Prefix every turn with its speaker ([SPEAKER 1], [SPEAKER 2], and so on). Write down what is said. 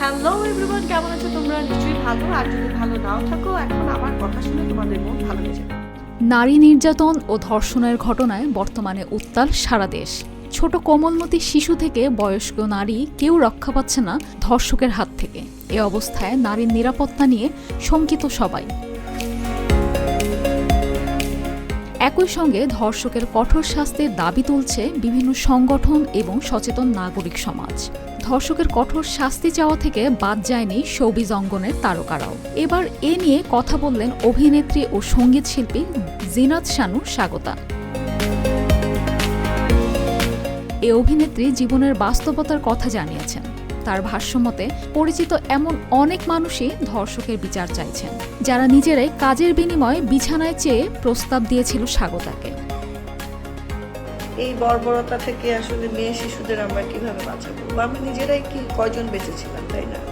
[SPEAKER 1] Hello everyone কেমন আছো? তোমরা নিশ্চয়ই ভালো, আর যদি ভালো নাও থাকো, এখন আমার কথা শুনে তোমাদের মন ভালো হয়ে যাবে।
[SPEAKER 2] নারী নির্যাতন ও ধর্ষণের ঘটনায় বর্তমানে উত্তাল সারা দেশ। ছোট কোমলমতি শিশু থেকে বয়স্ক নারী কেউ রক্ষা পাচ্ছে না ধর্ষকের হাত থেকে। এ অবস্থায় নারীর নিরাপত্তা নিয়ে শঙ্কিত সবাই। একই সঙ্গে ধর্ষকের কঠোর শাস্তির দাবি তুলছে বিভিন্ন সংগঠন এবং সচেতন নাগরিক সমাজ। ধর্ষকের কঠোর শাস্তি চাওয়া থেকে বাদ যায়নি শোবিজ অঙ্গনের তারকারাও। এবার এ নিয়ে কথা বললেন অভিনেত্রী ও সংগীত শিল্পী জিনাত শানু স্বাগতা। এ অভিনেত্রী জীবনের বাস্তবতার কথা জানিয়েছেন। তার ভাষ্যমতে, পরিচিত এমন অনেক মানুষই ধর্ষকের বিচার চাইছেন, যারা নিজেরাই কাজের বিনিময়ে বিছানায় চেয়ে প্রস্তাব দিয়েছিল স্বাগতাকে।
[SPEAKER 1] এই বর্বরতা থেকে আসলে মেয়ে শিশুদের আমরা কীভাবে বাঁচাবো? আমি নিজেরাই কি কয়জন বেঁচেছিলাম তাই না?